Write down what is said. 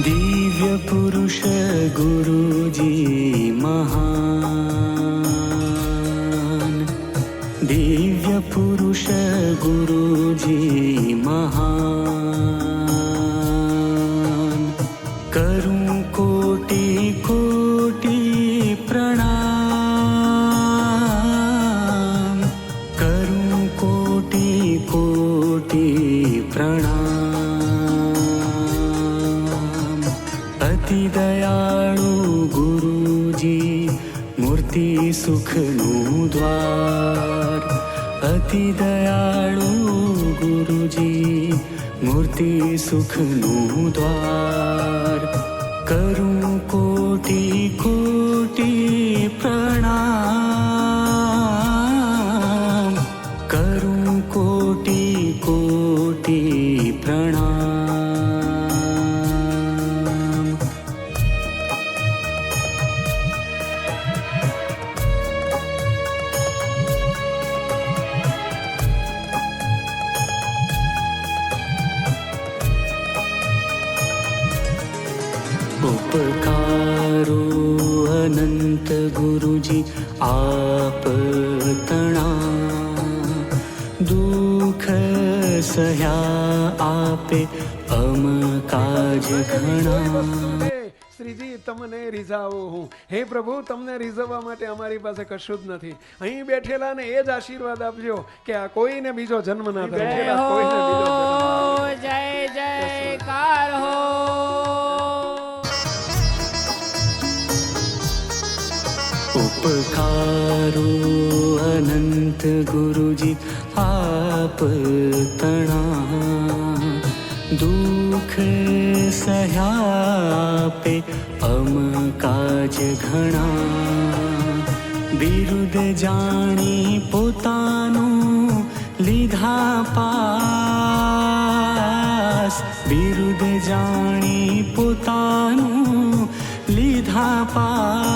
दिव्यपुरुष गुरुजी पुरुष गुरु गुरुजी महान। करूँ कोटि कोटि प्रणाम। करूँ कोटि कोटि प्रणाम। अति दयाळु गुरुजी मूर्ति सुखनु द्वार। अति दयाळु गुरुजी मूर्ति सुख द्वार। करू कोटि को ઉપકારો અનંત ગુરુજી આપ તણા દુઃખ સહ્યા આપે અમ કાજ ઘણા. શ્રીજી, તમને રીઝાવો હું. હે પ્રભુ, તમને રીઝવવા માટે અમારી પાસે કશું જ નથી. અહીં બેઠેલા ને એ જ આશીર્વાદ આપજો કે આ કોઈને બીજો જન્મ ના થાય. उपकारो अनंत गुरु जी आप तना दुख सह्या पे अम काज घना। बिरुद जानी पोतानु, लीधा पास। बिरुद जानी पोतानु, लीधा पास।